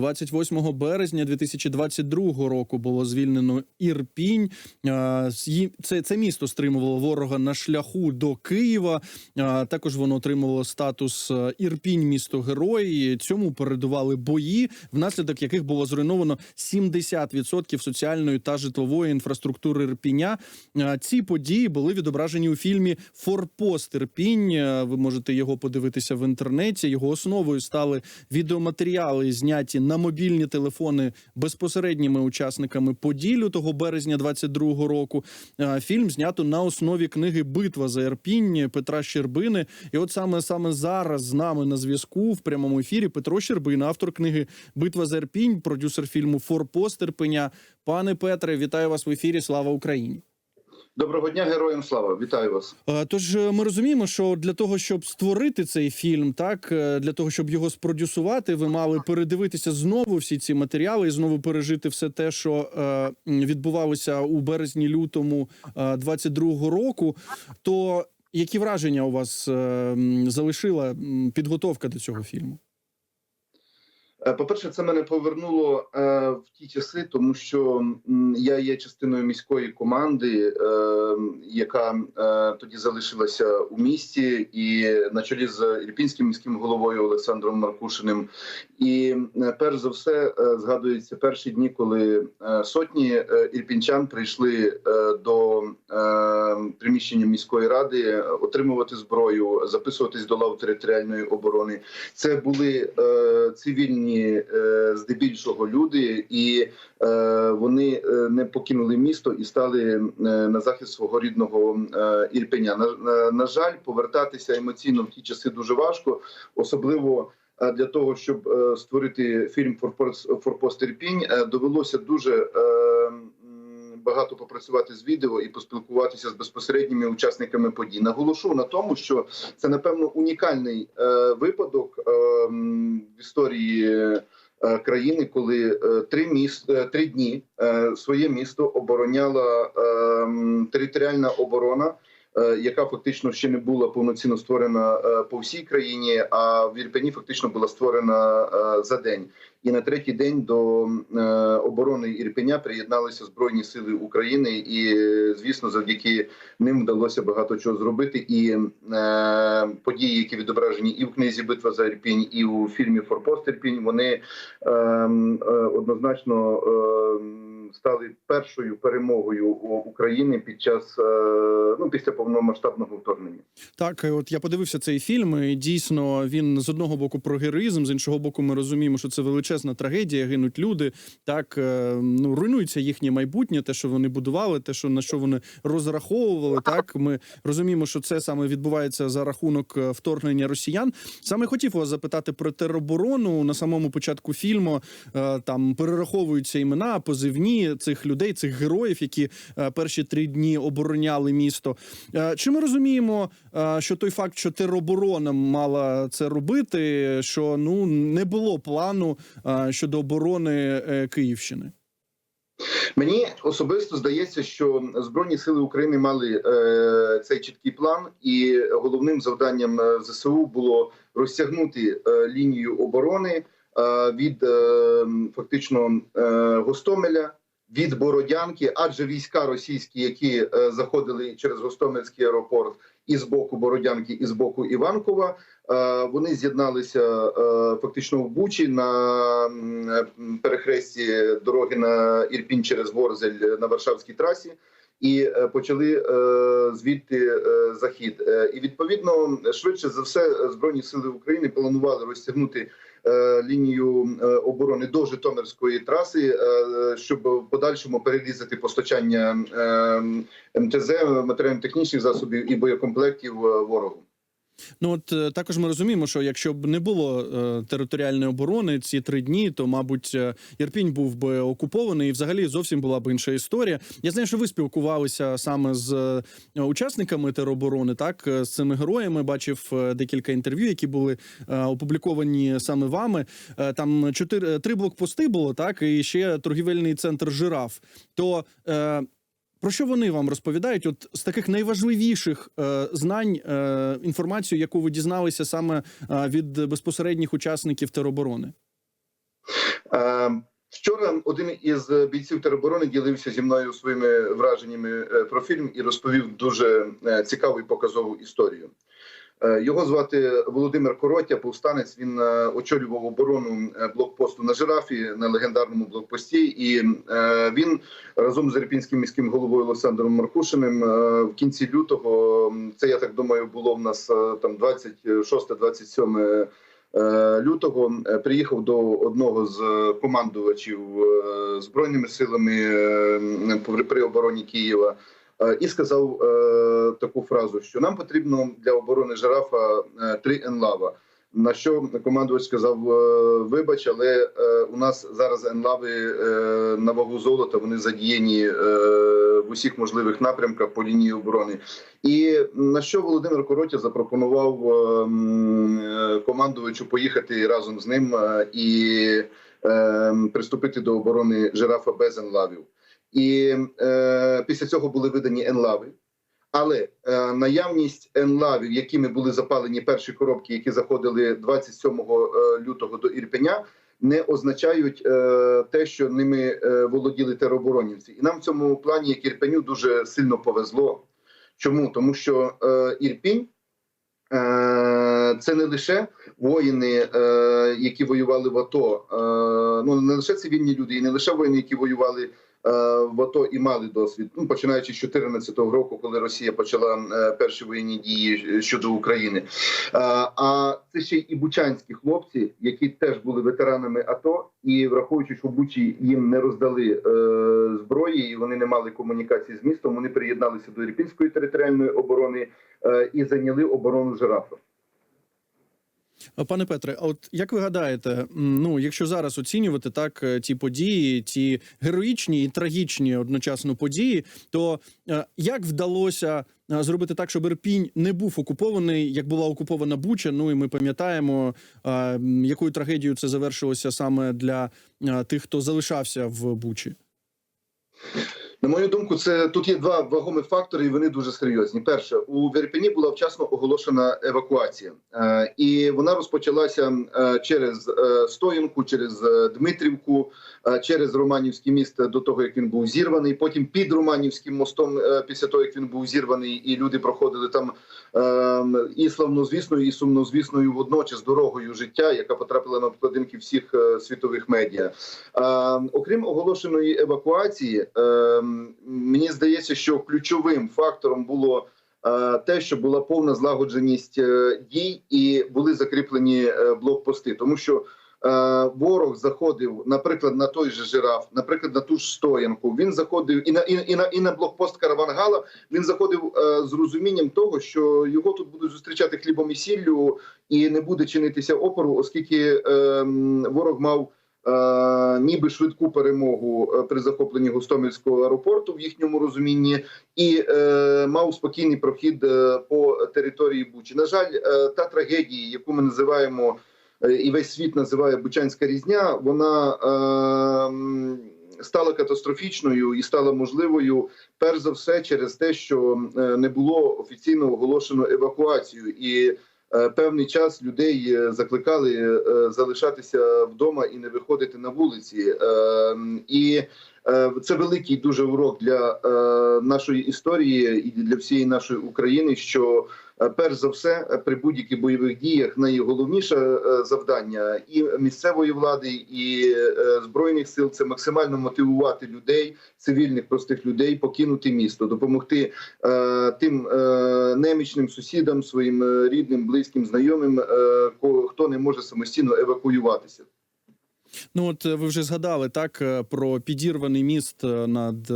28 березня 2022 року було звільнено Ірпінь. Це, це місто стримувало ворога на шляху до Києва. Також воно отримувало статус е, Ірпінь, місто герой. Цьому передували бої, внаслідок яких було зруйновано 70% соціальної та житлової інфраструктури Ірпіня. Ці події були відображені у фільмі Форпост Ірпінь. Ви можете його подивитися в інтернеті. Його основою стали відеоматеріали, зняті на мобільні телефони безпосередніми учасниками подій лютого березня 22-го року. Фільм знято на основі книги Битва за Ірпінь Петра Щербини. І от саме саме зараз з нами на зв'язку в прямому ефірі Петро Щербина, автор книги Битва за Ірпінь, продюсер фільму Форпост Ірпеня. Пане Петре, вітаю вас в ефірі. Слава Україні! Доброго дня, героям слава! Вітаю вас. Тож е, ми розуміємо, що для того, щоб створити цей фільм, так е, для того, щоб його спродюсувати, ви мали передивитися знову всі ці матеріали і знову пережити все те, що е, відбувалося у березні-лютому е, 22-го року. То які враження у вас залишила підготовка до цього фільму? Е, По-перше, це мене повернуло е, в ті часи, тому що я є частиною міської команди, е, яка тоді залишилася у місті, і на чолі з ірпінським міським головою Олександром Маркушиним. І перш за все згадуються перші дні, коли сотні ірпінчан прийшли до приміщення міської ради отримувати зброю, записуватись до лав територіальної оборони. Це були цивільні, е, здебільшого люди, і е, вони е, не покинули місто і стали е, на захист свого рідного Ірпеня. На, на, жаль, повертатися емоційно в ті часи дуже важко, особливо. Для того щоб створити фільм «Форпост, Ірпінь, довелося дуже багато попрацювати з відео і поспілкуватися з безпосередніми учасниками подій. Наголошу на тому, що це напевно унікальний е, випадок е, в історії е, країни, коли е, три міст е, три дні своє місто обороняла територіальна оборона. Е, Яка фактично ще не була повноцінно створена е, по всій країні, а в Ірпені фактично була створена е, за день. І на третій день до оборони Ірпеня приєдналися збройні сили України, і звісно, завдяки ним вдалося багато чого зробити. І події, які відображені і в книзі Битва за Ірпінь, і у фільмі Форпост Ірпінь, вони е, е, однозначно. Стали першою перемогою України під час е, ну після повномасштабного вторгнення. Так, е, от я подивився цей фільм. і Дійсно, він з одного боку про героїзм, з іншого боку, ми розуміємо, що це величезна трагедія. Гинуть люди. Так е, ну руйнується їхнє майбутнє, те, що вони будували, те, що на що вони розраховували. Так, ми розуміємо, що це саме відбувається за рахунок вторгнення росіян. Саме хотів вас запитати про тероборону на самому початку фільму. Там перераховуються імена, позивні цих людей, цих героїв, які е, перші три дні обороняли місто. Е, Чи ми розуміємо, е, що той факт, що тероборона мала це робити, що ну не було плану щодо оборони Київщини? Мені особисто здається, що збройні сили України мали е, цей чіткий план, і головним завданням ЗСУ було розтягнути е, лінію оборони е, від е, фактично е, Гостомеля. Від Бородянки, адже війська російські, які е, заходили через Гостомельський аеропорт і з боку Бородянки, і з боку Іванкова, е, вони з'єдналися е, фактично в Бучі на перехресті дороги на Ірпінь через Ворзель на Варшавській трасі. І почали звідти захід, і відповідно швидше за все збройні сили України планували розтягнути лінію е, оборони до Житомирської траси, е, щоб в подальшому перерізати постачання е, МТЗ матеріально-технічних засобів і боєкомплектів е, ворогу. Ну от е, також ми розуміємо, що якщо б не було е, територіальної оборони ці три дні, то мабуть е, Ірпінь був би окупований, і взагалі зовсім була б інша історія. Я знаю, що ви спілкувалися саме з е, учасниками тероборони, так з цими героями. Бачив декілька інтерв'ю, які були е, опубліковані саме вами. Е, Там чотири три блокпости було, так і ще торгівельний центр жираф. То е, про що вони вам розповідають? От з таких найважливіших е, знань е, інформацію, яку ви дізналися саме е, від безпосередніх учасників тероборони? Е, Вчора один із бійців тероборони ділився зі мною своїми враженнями е, про фільм і розповів дуже е, цікаву і показову історію. Е, Його звати Володимир Короття, повстанець. Він е, очолював оборону е, блокпосту на жирафі на легендарному блокпості. І він разом з Ірпінським міським головою Олександром Маркушиним в кінці лютого. Це я так думаю, було в нас там 26-27 е, лютого. Приїхав до одного з командувачів збройними силами при обороні Києва. Е, І сказав е, таку фразу, що нам потрібно для оборони жирафа е, три енлава. На що командувач сказав: вибач, але у нас зараз енлави на вагу золота. Вони задіяні в усіх можливих напрямках по лінії оборони. І на що Володимир Коротя запропонував командувачу поїхати разом з ним і приступити до оборони жирафа без енлавів. І е, після цього були видані енлави. Але е, наявність енлавів, якими були запалені перші коробки, які заходили 27 е, лютого до Ірпеня, не означають е, те, що ними е, володіли тероборонівці. І нам в цьому плані, як Ірпеню, дуже сильно повезло. Чому? Тому що е, Ірпінь е, це не лише воїни, е, які воювали в АТО, ну не лише цивільні люди, і не лише воїни, які воювали в АТО і мали досвід. Ну починаючи з 2014 року, коли Росія почала е, перші воєнні дії щодо України. Е, А це ще і бучанські хлопці, які теж були ветеранами АТО, і враховуючи, що в Бучі їм не роздали е, зброї, і вони не мали комунікації з містом. Вони приєдналися до Ірпінської територіальної оборони е, і зайняли оборону жирафа. Пане Петре, а от як ви гадаєте, ну якщо зараз оцінювати так е, ті події, ті героїчні і трагічні одночасно події, то е, як вдалося е, зробити так, щоб Ірпінь не був окупований, як була окупована Буча? Ну і ми пам'ятаємо, якою трагедією це завершилося саме для тих, хто залишався в Бучі? На мою думку, це тут є два вагомі фактори, і вони дуже серйозні. Перше, у Верпені була вчасно оголошена евакуація, е, і вона розпочалася е, через е, Стоянку, через Дмитрівку, через Романівське місто до того, як він був зірваний. Потім під Романівським мостом, після того як він був зірваний, і люди проходили там е, і славнозвісною, і сумнозвісною водночас дорогою життя, яка потрапила на обкладинки всіх світових медіа. А, окрім оголошеної евакуації, е, мені здається, що ключовим фактором було е, те, що була повна злагодженість е, дій і були закріплені е, блокпости, тому що. Ворог заходив, наприклад, на той же жираф, наприклад, на ту ж стоянку. Він заходив і на і, і на і на блокпост Каравангала. Він заходив з розумінням того, що його тут будуть зустрічати хлібом і сіллю, і не буде чинитися опору, оскільки е, ворог мав ніби швидку перемогу е, при захопленні Гостомельського аеропорту в їхньому розумінні, і е, мав спокійний прохід е, по території Бучі. На жаль, е, та трагедія, яку ми називаємо е, і весь світ називає Бучанська різня, вона е, стала катастрофічною і стала можливою перш за все через те, що е, не було офіційно оголошено евакуацію і. Е, Певний час людей е, закликали е, залишатися вдома і не виходити на вулиці, і це великий дуже урок для е, нашої історії і для всієї нашої України. Що е, перш за все е, при будь-яких бойових діях найголовніше е, завдання і місцевої влади, і е, збройних сил це максимально мотивувати людей, цивільних простих людей, покинути місто, допомогти е, тим е, немічним сусідам, своїм е, рідним, близьким, знайомим, е, хто не може самостійно евакуюватися. Ну от е, ви вже згадали так е, про підірваний міст е, над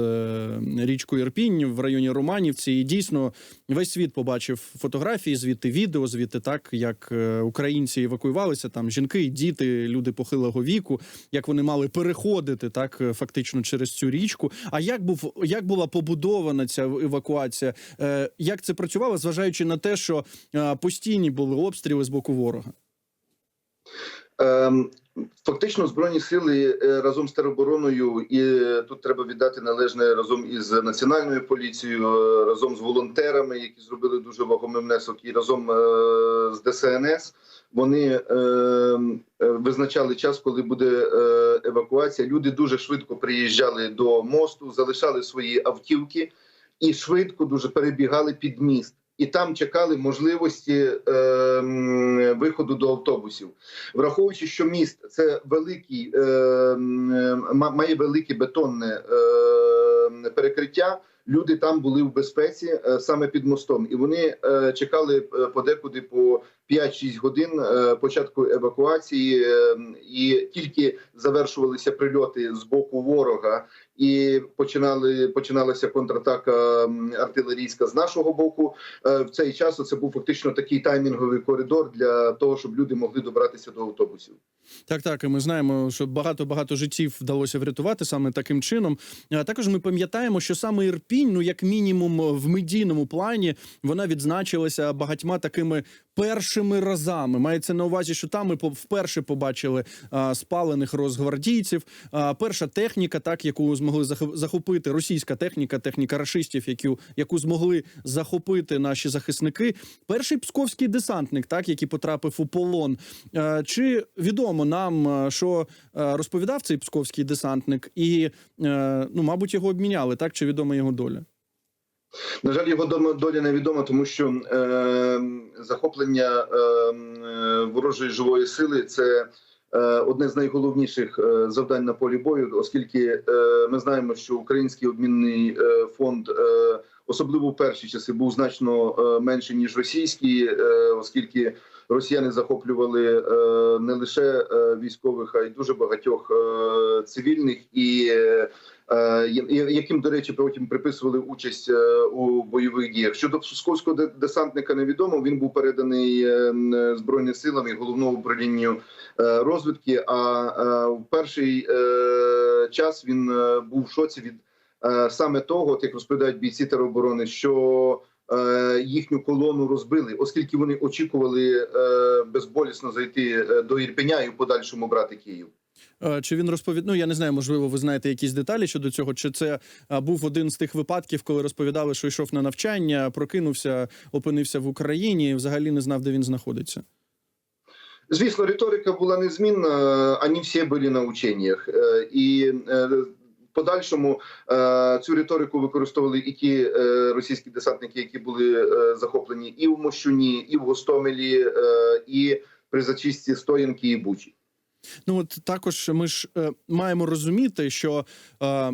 річкою Ірпінь в районі Романівці. І дійсно весь світ побачив фотографії, звідти відео, звідти так як українці евакуювалися. Там жінки, діти, люди похилого віку, як вони мали переходити так фактично через цю річку. А як був як була побудована ця евакуація? Як це працювало, зважаючи на те, що постійні були обстріли з боку ворога? Ем, Фактично, збройні сили е, разом з теробороною, і е, тут треба віддати належне разом із національною поліцією, е, разом з волонтерами, які зробили дуже вагомий внесок, і разом з ДСНС. вони е, е, визначали час, коли буде евакуація. Люди дуже швидко приїжджали до мосту, залишали свої автівки і швидко дуже перебігали під міст. І там чекали можливості е, виходу до автобусів, враховуючи, що міст це великий, е, має велике бетонне е, перекриття. Люди там були в безпеці е, саме під мостом, і вони е, чекали е, подекуди по 5-6 годин початку евакуації, і тільки завершувалися прильоти з боку ворога, і починали починалася контратака артилерійська з нашого боку. Е, В цей час це був фактично такий таймінговий коридор для того, щоб люди могли добратися до автобусів. Так, так, і ми знаємо, що багато багато життів вдалося врятувати саме таким чином. А також ми пам'ятаємо, що саме Ірпінь, ну як мінімум, в медійному плані вона відзначилася багатьма такими першими разами. Мається на увазі, що там ми вперше побачили а, спалених розгвардійців. А, перша техніка, так яку змогли захоп- захопити російська техніка, техніка рашистів, яку, яку змогли захопити наші захисники. Перший псковський десантник, так який потрапив у полон. Е, Чи відомо нам, е, що е, розповідав цей псковський десантник, і е, ну, мабуть, його обміняли, так чи відома його доля? На жаль, його доля невідома, тому що е, захоплення е, ворожої живої сили це е, одне з найголовніших завдань на полі бою, оскільки е, ми знаємо, що український обмінний е, фонд, е, особливо в перші часи, був значно е, менший ніж російський, е, оскільки росіяни захоплювали е, не лише е, військових, а й дуже багатьох е, цивільних і. яким, до речі, потім приписували участь у бойових діях. Щодо псковського десантника, невідомо. Він був переданий збройним силам і головному управлінню розвідки. А в перший час він був в шоці від саме того, як розповідають бійці тероборони, що їхню колону розбили, оскільки вони очікували е, безболісно зайти е, до Ірпеня і в подальшому брати Київ. Е, Чи він розповід... Ну, я не знаю, можливо, ви знаєте якісь деталі щодо цього. Чи це був один з тих випадків, коли розповідали, що йшов на навчання, прокинувся, опинився в Україні, і взагалі не знав, де він знаходиться? Звісно, риторика була незмінна, ані всі були на ученнях. Е, І е, подальшому е, цю риторику використовували і ті е, російські десантники, які були е, захоплені і в Мощуні, і в Гостомелі, і при зачистці Стоянки і Бучі. Ну от також ми ж е, маємо розуміти, що е,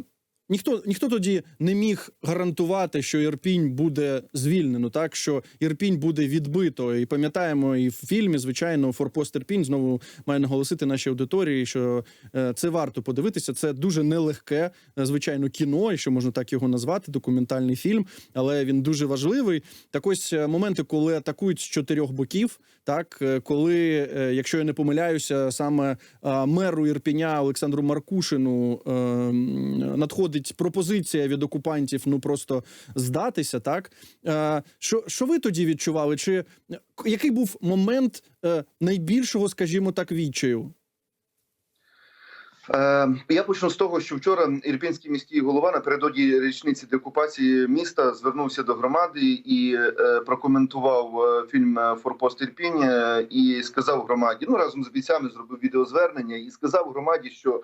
ніхто ніхто тоді не міг гарантувати, що Ірпінь буде звільнено, так що Ірпінь буде відбито. І пам'ятаємо, і в фільмі, звичайно, Форпост Ірпінь знову має наголосити нашій аудиторії, що е, це варто подивитися. Це дуже нелегке, е, звичайно, кіно, якщо можна так його назвати, документальний фільм, але він дуже важливий. Так ось е, моменти, коли атакують з чотирьох боків, так е, коли, е, якщо я не помиляюся, саме е, меру Ірпіня Олександру Маркушину надходить пропозиція від окупантів ну просто здатися. Так що, що ви тоді відчували? Чи який був момент найбільшого, скажімо так, відчаю? Е, Я почну з того, що вчора ірпінський міський голова напередодні річниці деокупації міста звернувся до громади і е, прокоментував е, фільм Форпост Ірпінь і сказав громаді. Ну разом з бійцями зробив відеозвернення і сказав громаді, що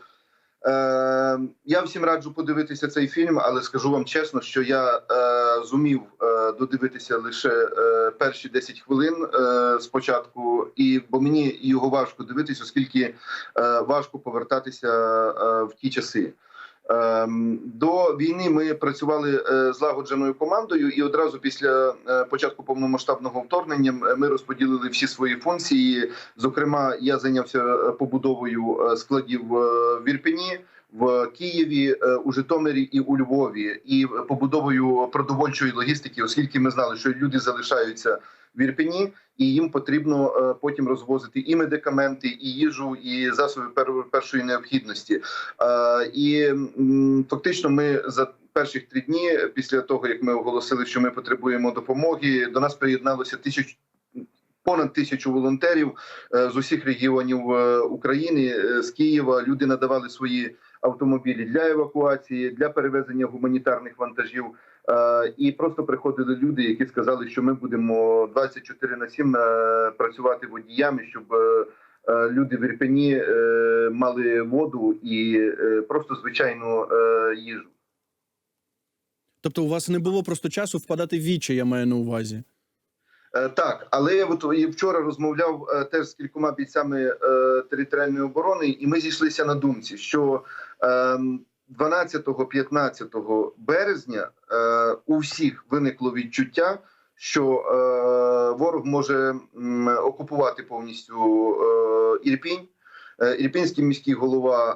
я всім раджу подивитися цей фільм, але скажу вам чесно, що я е, зумів е, додивитися лише е, перші 10 хвилин е, спочатку, і бо мені його важко дивитися, оскільки е, важко повертатися е, в ті часи. Ем, До війни ми працювали е, злагодженою командою, і одразу після е, початку повномасштабного вторгнення ми розподілили всі свої функції. Зокрема, я зайнявся е, побудовою складів в Ірпені, в Києві, у Житомирі і у Львові, і побудовою продовольчої логістики, оскільки ми знали, що люди залишаються в Ірпені, і їм потрібно е, потім розвозити і медикаменти, і їжу, і засоби першої необхідності. Е, І фактично, ми за перших три дні після того, як ми оголосили, що ми потребуємо допомоги, до нас приєдналося тисяч. Понад тисячу волонтерів е, з усіх регіонів України з Києва. Люди надавали свої автомобілі для евакуації, для перевезення гуманітарних вантажів. Е, І просто приходили люди, які сказали, що ми будемо 24 на 7 е, працювати водіями, щоб е, люди в Ірпені мали воду і просто звичайну їжу. Тобто, у вас не було просто часу впадати в вічі, я маю на увазі. Так, але я от вчора розмовляв теж з кількома бійцями територіальної оборони, і ми зійшлися на думці, що е, 12-15 березня е, у всіх виникло відчуття, що е, ворог може окупувати повністю е, Ірпінь. Ірпінський міський голова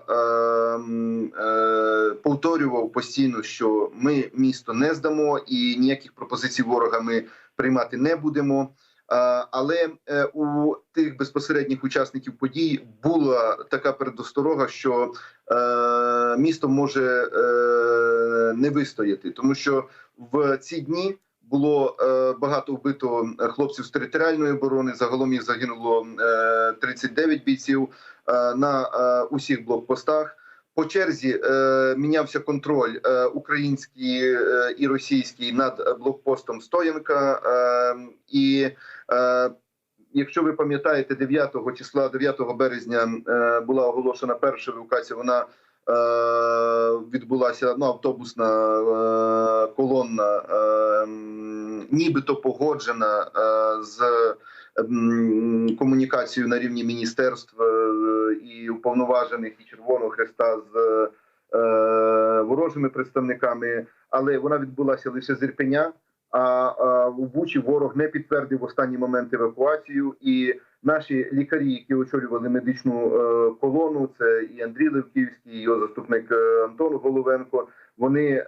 повторював постійно, що ми місто не здамо, і ніяких пропозицій ворога ми приймати не будемо. А, Але е, у тих безпосередніх учасників подій була така передосторога, що е, місто може е, не вистояти, тому що в ці дні було е, багато вбито хлопців з територіальної оборони. Загалом їх загинуло е, 39 бійців е, на е, усіх блокпостах. По черзі е, мінявся контроль е, український е, і російський над блокпостом Стоянка. Е, і е, якщо ви пам'ятаєте, 9 числа, 9 березня е, була оголошена перша евакуація. Вона е, відбулася ну, автобусна е, колонна, е, нібито погоджена е, з м, комунікацією на рівні міністерств е, і уповноважених і Червоного Хреста з е, ворожими представниками, але вона відбулася лише з Ірпеня. А, у Бучі ворог не підтвердив в останній момент евакуацію, і наші лікарі, які очолювали медичну е, колону, це і Андрій Левківський, і його заступник Антон Головенко. Вони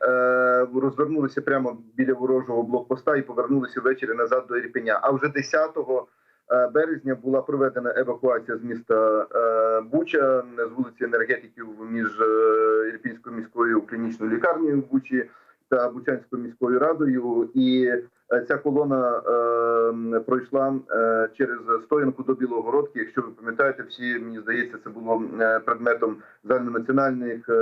розвернулися прямо біля ворожого блокпоста і повернулися ввечері назад до Ірпеня. А вже 10 е, березня була проведена евакуація з міста е, Буча з вулиці енергетиків між е, Ірпінською міською клінічною лікарнею Бучі та Бучанською міською радою, і е, ця колона е, пройшла е, через стоянку до Білогородки. Якщо ви пам'ятаєте, всі мені здається, це було е, предметом загальнонаціональних е,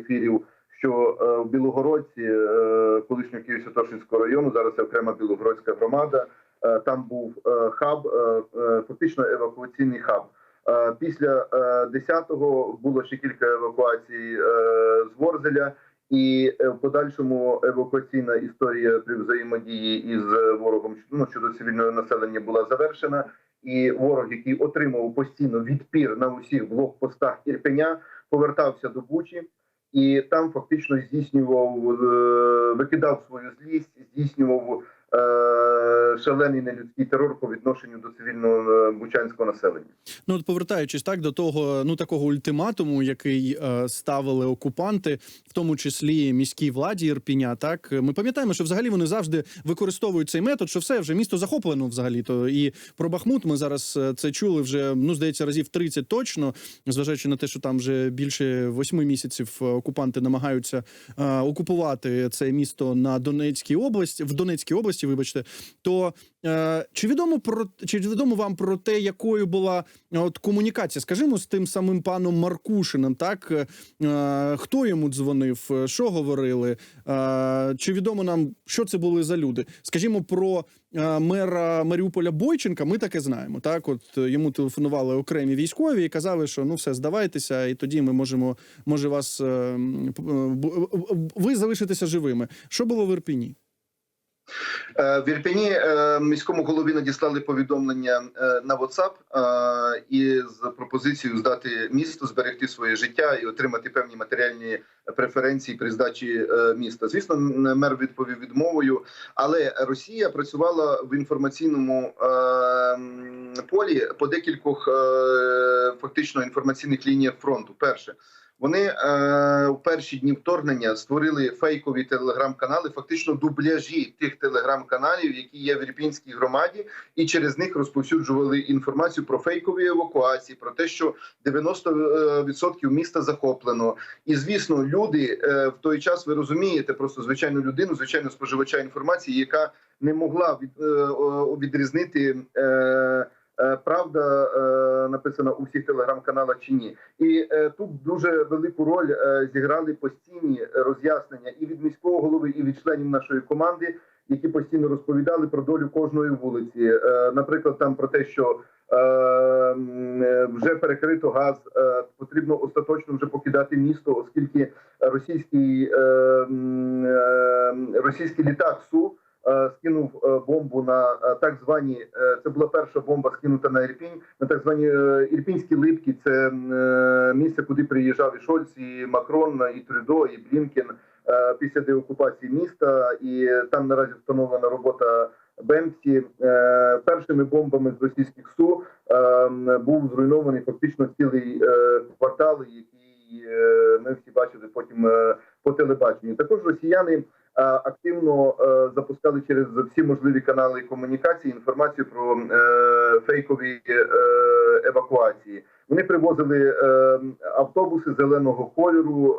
ефірів. Що е, в Білогородці, е, колишнього Києво-Святошинського району, зараз це окрема Білогородська громада. Е, Там був е, хаб, е, фактично евакуаційний хаб. Після е, 10-го було ще кілька евакуацій з Ворзеля. І в подальшому евакуаційна історія при взаємодії із ворогом ну, щодо цивільного населення була завершена. І ворог, який отримав постійно відпір на усіх блокпостах Ірпеня, повертався до Бучі і там фактично здійснював, викидав свою злість, здійснював шалений нелюдський терор по відношенню до цивільного е, бучанського населення. Ну, от повертаючись так до того, ну такого ультиматуму, який е, ставили окупанти, в тому числі міській владі Ірпіня. Так ми пам'ятаємо, що взагалі вони завжди використовують цей метод, що все вже місто захоплено взагалі. То і про Бахмут ми зараз е, це чули вже ну здається разів 30 точно, зважаючи на те, що там вже більше восьми місяців е, окупанти намагаються е, окупувати це місто на Донецькій області в Донецькій області. Вибачте, то е, чи відомо про чи відомо вам про те, якою була е, от комунікація, скажімо, з тим самим паном Маркушиним, так е, хто йому дзвонив, е, що говорили? Е, чи відомо нам, що це були за люди? Скажімо, про е, мера Маріуполя Бойченка, ми таке знаємо. Так, от е, йому телефонували окремі військові і казали, що ну все, здавайтеся, і тоді ми можемо, може вас е, м, п- е, бу- е, е, ви залишитеся живими. Що було в Ірпіні? Е, В Ірпені е, міському голові надіслали повідомлення е, на WhatsApp з пропозицією здати місто, зберегти своє життя і отримати певні матеріальні преференції при здачі міста. Звісно, мер відповів відмовою, але Росія працювала в інформаційному полі по декількох фактично інформаційних лініях фронту. Перше. Вони е, у перші дні вторгнення створили фейкові телеграм-канали, фактично дубляжі тих телеграм-каналів, які є в Ірпінській громаді, і через них розповсюджували інформацію про фейкові евакуації, про те, що 90% міста захоплено. І звісно, люди е, в той час ви розумієте, просто звичайну людину, звичайно споживача інформації, яка не могла від, е, відрізнити. Е, е, правда е, написана у всіх телеграм-каналах чи ні. І е, тут дуже велику роль е, зіграли постійні роз'яснення і від міського голови, і від членів нашої команди, які постійно розповідали про долю кожної вулиці. Е, наприклад, там про те, що е, е, вже перекрито газ, е, потрібно остаточно вже покидати місто, оскільки російський, е, е, російський літак Су е, скинув е, бомбу на е, так звані. е, Це була перша бомба скинута на Ірпінь, на так звані е, Ірпінські липки. Це е, місце, куди приїжджав і Шольц, і Макрон, і Трюдо, і Блінкен е, після деокупації міста. І там наразі встановлена робота. Бемсі е, першими бомбами з російських су е, був зруйнований фактично цілий е, квартал, який е, ми всі бачили потім е, по телебаченню. Також росіяни е, активно е, запускали через всі можливі канали комунікації інформацію про е, фейкові е, евакуації. Вони привозили автобуси зеленого кольору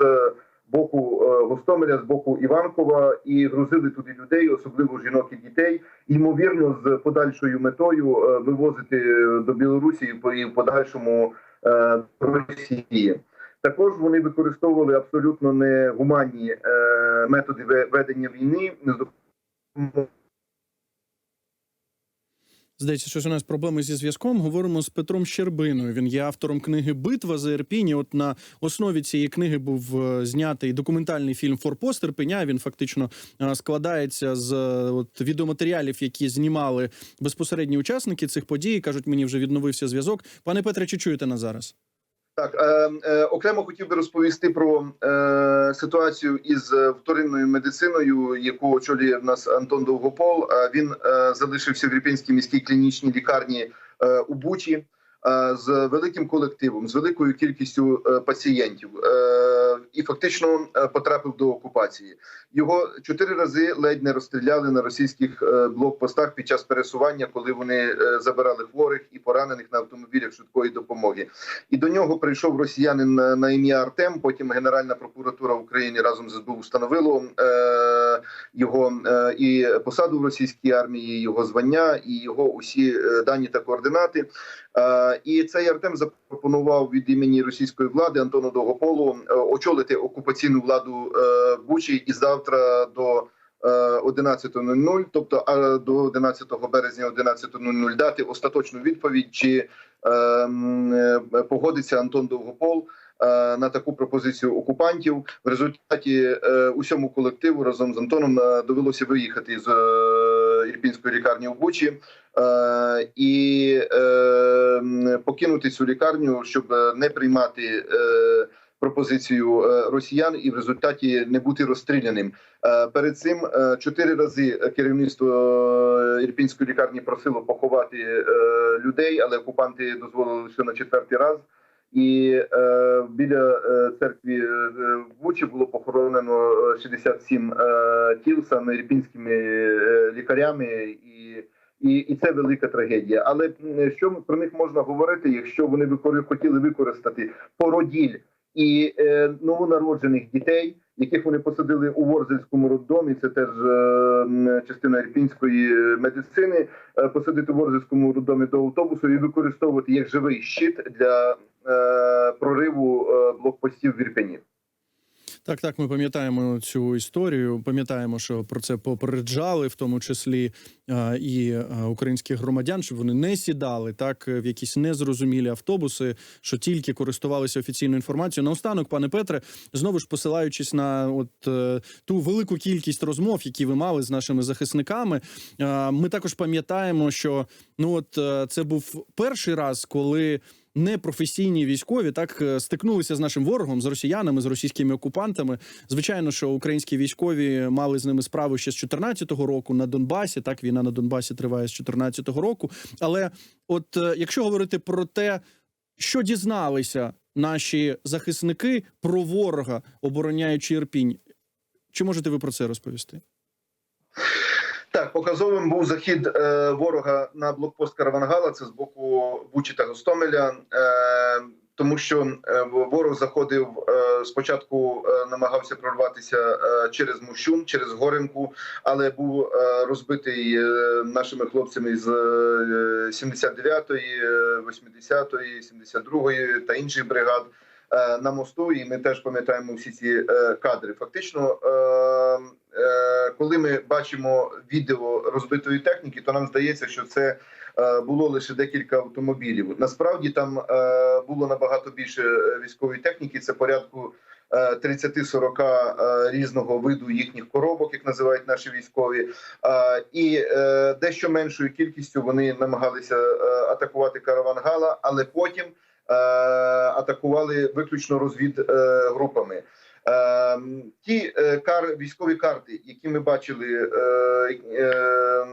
з боку Гостомеля, з боку Іванкова, і грузили туди людей, особливо жінок і дітей, ймовірно, з подальшою метою вивозити до Білорусі і в подальшому до Росії. Також вони використовували абсолютно негуманні е, методи ведення війни. Здається, що у нас проблеми зі зв'язком. Говоримо з Петром Щербиною. Він є автором книги Битва за Ірпінь. От на основі цієї книги був е, знятий документальний фільм Форпост Ірпеня. Він фактично е, складається з от відеоматеріалів, які знімали безпосередні учасники цих подій. кажуть, мені вже відновився зв'язок. Пане Петре, чи чуєте нас зараз? Так, е, е, окремо хотів би розповісти про е, ситуацію із е, вторинною медициною, яку очолює в нас Антон Довгопол. Е, він е, залишився в Ріпінській міській клінічній лікарні е, у Бучі е, з великим колективом, з великою кількістю е, пацієнтів, е, і фактично е, потрапив до окупації. Його чотири рази ледь не розстріляли на російських е, блокпостах під час пересування, коли вони е, забирали хворих і поранених на автомобілях швидкої допомоги. І до нього прийшов росіянин на, ім'я Артем. Потім Генеральна прокуратура України разом з СБУ встановило його і посаду в російській армії, його звання і його усі дані та координати. І цей Артем запропонував від імені російської влади Антону Довгополу очолити окупаційну владу е, Бучі і завтра до. е, 11.00, тобто а до 11 березня 11.00 дати остаточну відповідь, чи е, е, погодиться Антон Довгопол е, на таку пропозицію окупантів. В результаті е, усьому колективу разом з Антоном е, довелося виїхати з е, Ірпінської лікарні в Бучі е, і е, покинути цю лікарню, щоб е, не приймати. Пропозицію е, росіян і в результаті не бути розстріляним. Е, Перед цим е, чотири рази керівництво Ірпінської лікарні просило поховати людей, але окупанти дозволили лише на четвертий раз. І біля церкві Бучі було похоронено е, 67 е, тіл саме ірпінськими лікарями, і, і, і це велика трагедія. Але що про них можна говорити, якщо вони хотіли використати породіль і е, новонароджених дітей, яких вони посадили у Ворзельському роддомі, це теж е, частина ірпінської медицини, е, посадити в Ворзельському роддомі до автобусу і використовувати як живий щит для е, прориву е, блокпостів в Ірпені. Так, так, ми пам'ятаємо цю історію. Пам'ятаємо, що про це попереджали, в тому числі і українських громадян, щоб вони не сідали так в якісь незрозумілі автобуси, що тільки користувалися офіційною інформацією. Наостанок, пане Петре, знову ж посилаючись на от е, ту велику кількість розмов, які ви мали з нашими захисниками, ми також пам'ятаємо, що ну от е, це був перший раз, коли непрофесійні військові так е, стикнулися з нашим ворогом, з росіянами, з російськими окупантами. Звичайно, що українські військові мали з ними справу ще з 2014 року на Донбасі. Так війна на Донбасі триває з 2014 року. Але от е, якщо говорити про те, що дізналися наші захисники про ворога, обороняючи Ірпінь, чи можете ви про це розповісти? Так, показовим був захід е, ворога на блокпост Каравангала. Це з боку Бучі та Гостомеля. Е, тому що е, ворог заходив е, спочатку, е, намагався прорватися е, через Мущун, через Горенку, але був е, розбитий е, нашими хлопцями з е, 79-ї, е, 80-ї, 72-ї та інших бригад е, на мосту. І ми теж пам'ятаємо всі ці е, кадри. Фактично, е, коли ми бачимо відео розбитої техніки, то нам здається, що це е, було лише декілька автомобілів. Насправді там е, було набагато більше е, військової техніки. Це порядку е, 30-40 е, різного виду їхніх коробок, як називають наші військові, Е, і е, дещо меншою кількістю вони намагалися е, атакувати караван Гала, але потім е, атакували виключно розвід е, групами. Е, ті е, кар військові карти, які ми бачили е, е,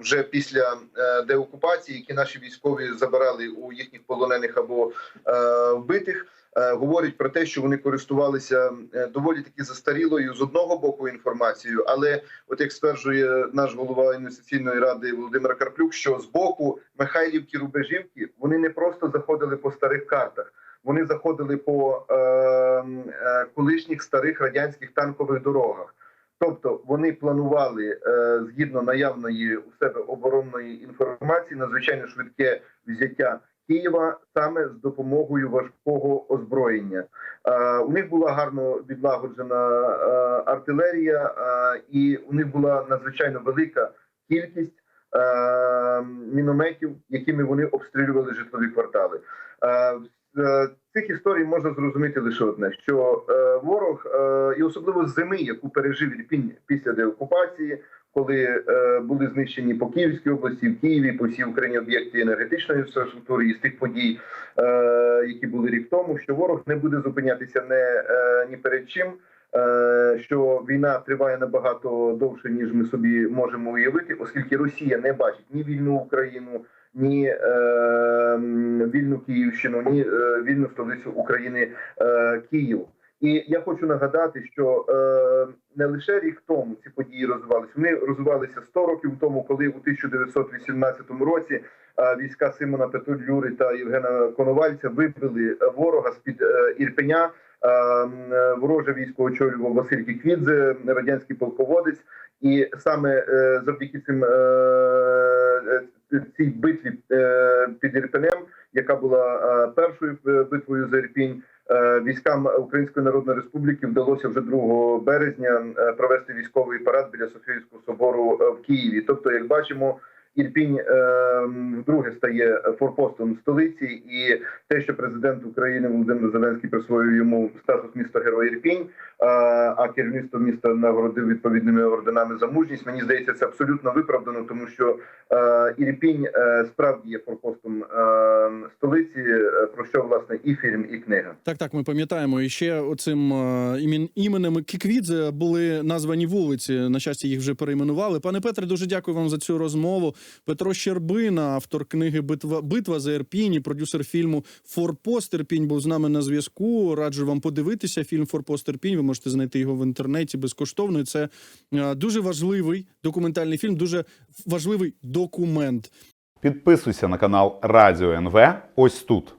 вже після е, деокупації, які наші військові забирали у їхніх полонених або вбитих, говорять про те, що вони користувалися доволі таки застарілою з одного боку інформацією, але от як стверджує наш голова інвестиційної ради Володимир Карплюк, що з боку Михайлівки Рубежівки вони не просто заходили по старих картах. Вони заходили по е, е, колишніх старих радянських танкових дорогах. Тобто вони планували е, згідно наявної у себе оборонної інформації надзвичайно швидке взяття Києва саме з допомогою важкого озброєння. Е, у них була гарно відлагоджена е, артилерія, е, і у них була надзвичайно велика кількість е, мінометів, якими вони обстрілювали житлові квартали. Е, цих історій можна зрозуміти лише одне: що е, ворог, е, і особливо зими, яку пережив Ірпінь після деокупації, коли були знищені по Київській області, в Києві, по всій Україні об'єкти енергетичної інфраструктури і з тих подій, які були рік тому, що ворог не буде зупинятися не ні перед чим. Що війна триває набагато довше ніж ми собі можемо уявити, оскільки Росія не бачить ні вільну Україну, ні е, вільну Київщину, ні е, вільну столицю України е, Київ. І я хочу нагадати, що е, не лише рік тому ці події розвивалися, вони розвивалися 100 років тому, коли у 1918 році е, війська Симона Петлюри та Євгена Коновальця вибили ворога з під е, Ірпеня. Е, Вороже військо очолював Василь Кіквідзе, радянський полководець, і саме е, завдяки цим е, цій битві під Ірпенем, яка була першою битвою за Ірпінь, військам Української Народної Республіки вдалося вже 2 березня провести військовий парад біля Софійського собору в Києві. Тобто, як бачимо. Ірпінь е, вдруге стає форпостом столиці, і те, що президент України Володимир Зеленський присвоює йому статус міста Героя Ірпінь, а керівництво міста нагородив відповідними орденами за мужність. Мені здається, це абсолютно виправдано, тому що е, Ірпінь е, справді є форпостом е, столиці, е, про що власне і фільм, і книга. Так, так, ми пам'ятаємо. І ще оцим е, імен, іменем Кіквідзе були названі вулиці. На щастя, їх вже перейменували. Пане Петре, дуже дякую вам за цю розмову. Петро Щербина, автор книги Битва Битва за Ірпінь, і продюсер фільму Форпост Ірпінь був з нами на зв'язку. Раджу вам подивитися фільм Форпост Ірпінь. Ви можете знайти його в інтернеті безкоштовно. І Це е, дуже важливий документальний фільм, дуже важливий документ. Підписуйся на канал Радіо НВ ось тут.